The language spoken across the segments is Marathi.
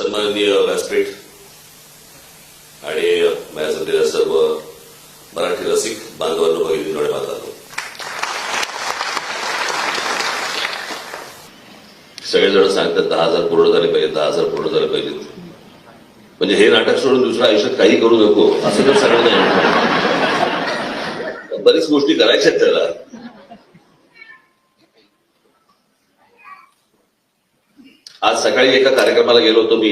सन्माननीय व्यासपीठ आणि माझ्या सर्व मराठी रसिक बांधवांनो भगिनींकडे पाहतात सगळेजण सांगतात दहा हजार पूर्ण झाले पाहिजे दहा हजार पूर्ण झाले पाहिजेत. म्हणजे हे नाटक सोडून दुसऱ्या आयुष्यात काही करू नको असं तर सगळं नाही बरीच गोष्टी करायच्या आहेत त्याला. आज सकाळी एका कार्यक्रमाला गेलो होतो मी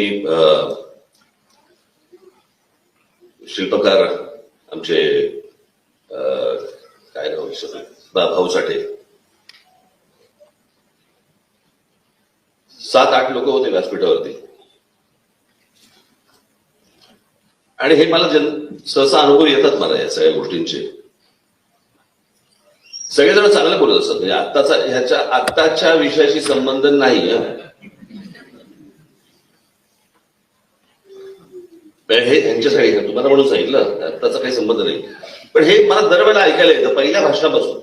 शिल्पकार आमचे काय नाव भाऊ साठे. सात आठ लोक होते व्यासपीठावरती. आणि हे मला जन सहसा अनुभव येतात मला या सगळ्या गोष्टींचे. सगळेजण चांगलं बोलत असतात. म्हणजे आत्ताचा ह्याच्या आत्ताच्या विषयाशी संबंध नाही हे त्यांच्यासाठी तुम्हाला म्हणून सांगितलं त्याचा काही संबंध नाही. पण हे मला दरवेळेला ऐकायला येतं पहिल्या भाषणापासून.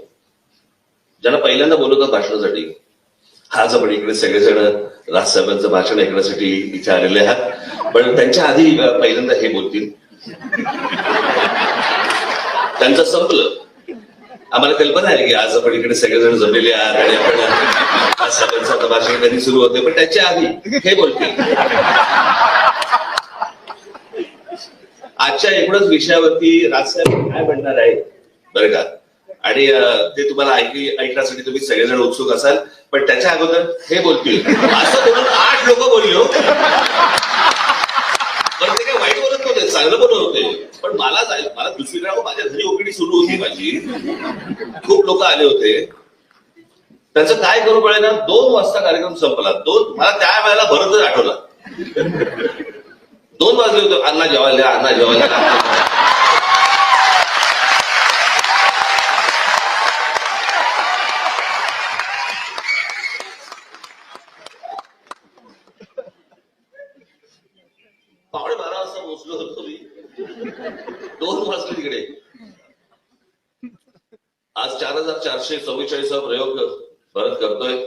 ज्यांना पहिल्यांदा बोलवतात भाषणासाठी. आज आपण इकडे सगळेजण राजसाहेबांचं भाषण ऐकण्यासाठी इथे आलेले आहात. पण त्यांच्या आधी पहिल्यांदा हे बोलतील. त्यांचं संपलं. आम्हाला कल्पना आहे की आज आपण इकडे सगळेजण जमलेले आहात आणि आपण राजसाहेबांचं भाषण कधी सुरू होते पण त्याच्या आधी हे बोलतील. आजच्या एवढंच विषयावरती राजसाहेब काय म्हणणार आहे बरं का? आणि ते तुम्हाला ऐकली ऐकण्यासाठी तुम्ही सगळेजण उत्सुक असाल पण त्याच्या अगोदर हे बोलतील असं म्हणून आठ लोक बोलली हो. पण ते काय वाईट बोलत नव्हते चांगलं बोलत होते. पण मला जाईल मला दुसरीकडे माझ्या घरी ओपीडी सुरू होती माझी. खूप लोक आले होते. त्याचं काय करू कळे ना दोन वाजता कार्यक्रम संपला. दोन मला त्या वेळेला भरतच आठवला. दोन वाजले होते. अण्णा जेवायला द्या, अण्णा जेवायला पावणे बारा वाजता पोहोचलो होतो मी. दोन वाजले तिकडे. आज चार हजार चारशे चव्वेचाळीसचा प्रयोग परत करतोय.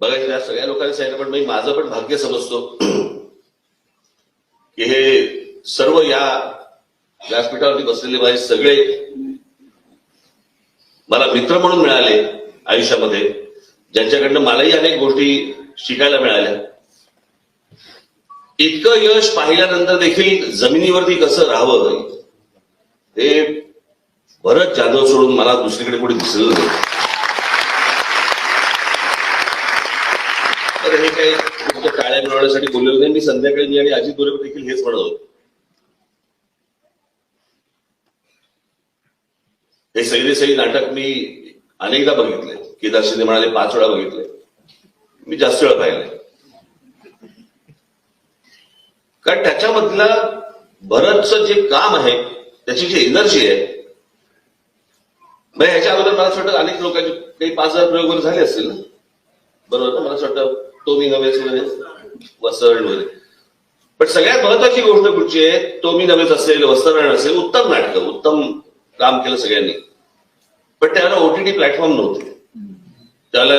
बघायचं या सगळ्या लोकांनी सांगितलं पण मी माझं पण भाग्य समजतो की हे सर्व या व्यासपीठावरती बसलेले माझे सगळे मला मित्र म्हणून मिळाले आयुष्यामध्ये ज्यांच्याकडनं मलाही अनेक गोष्टी शिकायला मिळाल्या. इतकं यश पाहिल्यानंतर देखील जमिनीवरती कसं राहावं हे भरत जाधव सोडून मला दुसरीकडे कुठे दिसलं नाही. तर हे काही फक्त टाळ्या मिळवण्यासाठी बोलले नाही. मी संध्याकाळी मी आणि अजित बरोबर देखील हेच म्हणत होतो. हे सैरी सई नाटक मी अनेकदा बघितले. केदार शिंदे म्हणाले पाच वेळा बघितले. मी जास्त वेळा पाहिले कारण त्याच्यामधलं भरतचं जे काम आहे त्याची जी एनर्जी आहे ह्याच्या अगोदर मला असं वाटतं अनेक लोकांचे काही पाच हजार प्रयोग वगैरे झाले असतील ना? बरोबर ना? मला असं वाटतं तो मी नव्हेच वगैरे वसरण वगैरे पण सगळ्यात महत्वाची गोष्ट कुठची आहे? तो मी नव्हेच असेल वस्त्रण असेल उत्तम नाटक उत्तम काम केलं सगळ्यांनी. पण त्याला ओटीटी प्लॅटफॉर्म नव्हते. त्याला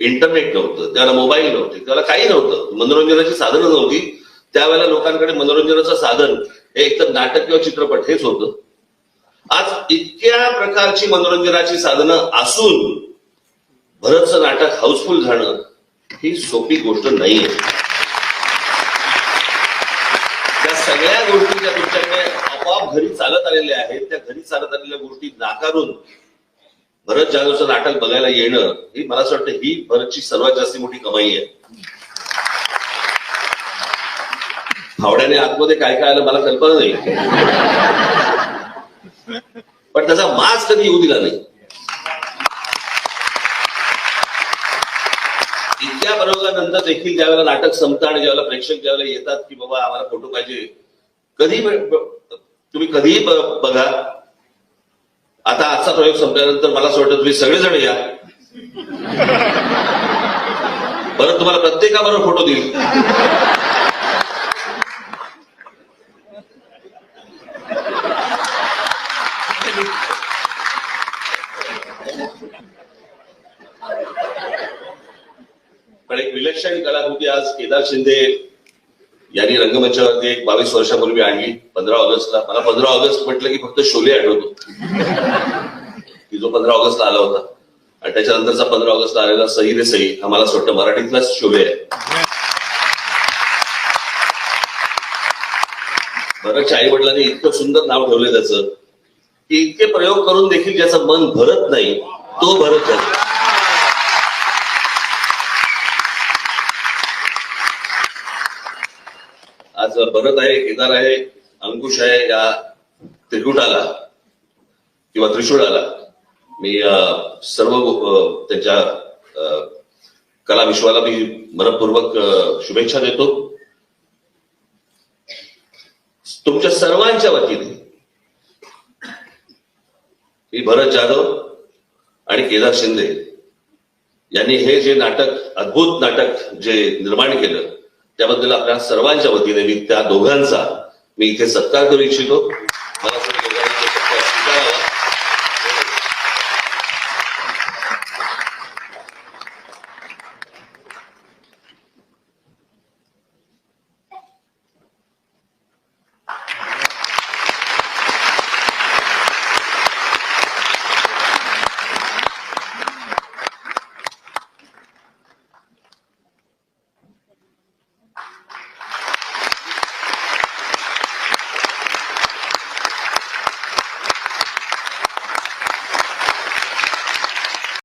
इंटरनेट नव्हतं त्याला मोबाईल नव्हते त्याला काही नव्हतं. मनोरंजनाची साधनं नव्हती. त्यावेळेला लोकांकडे मनोरंजनाचं साधन हे एकतर नाटक किंवा चित्रपट हेच होतं. आज इतक्या प्रकारची मनोरंजनाची साधनं असून भरतचं नाटक हाऊसफुल झालं. ही सोपी गोष्ट नाहीये त्या सगळ्या गोष्टी ज्या तुमच्याकडे आपोआप घरी चालत आलेल्या आहेत त्या घरी चालत आलेल्या गोष्टी नाकारून भरत जाधवचं नाटक बघायला येणं ही मला असं वाटतं ही भरतची सर्वात जास्त मोठी कमाई आहे. हावड्याने आतमध्ये काय काय आलं मला कल्पना नाही. पण त्याचा माज कधी येऊ दिला नाही इतक्या प्रयोगानंतर देखील ज्यावेळेला नाटक संपतं आणि ज्यावेळेला प्रेक्षक ज्यावेळेला येतात की बाबा आम्हाला फोटो पाहिजे कधी तुम्ही कधीही बघा. आता आजचा प्रयोग संपल्यानंतर मला असं वाटतं तुम्ही सगळेजण या. परत तुम्हाला प्रत्येकाबरोबर फोटो देईल पण एक विलक्षण आज केदार शिंदे यांनी रंगमंचावरती एक बावीस वर्षापूर्वी आणली पंधरा ऑगस्टला. मला पंधरा ऑगस्ट म्हटलं की फक्त शोले आठवतो. की जो पंधरा ऑगस्टला आला होता. आणि त्याच्यानंतरचा पंधरा ऑगस्टला आलेला सही रे सही हा मला वाटतं मराठीतलाच शोले आहे. भरतच्या आई वडिलांनी इतकं सुंदर नाव ठेवलंय त्याचं की इतके प्रयोग करून देखील ज्याचं मन भरत नाही तो भरत जातो आज भरत आहे केदार आहे अंकुश आहे या त्रिकुटाला किंवा त्रिशूळाला मी सर्व त्यांच्या अं, कला विश्वाला मी मनपूर्वक शुभेच्छा देतो. तुमच्या सर्वांच्या वतीने मी भरत जाधव आणि केदार शिंदे यांनी हे जे नाटक अद्भुत नाटक जे निर्माण केलं त्याबद्दल आपल्या सर्वांच्या वतीने मी त्या दोघांचा मी इथे सत्कार करू इच्छितो.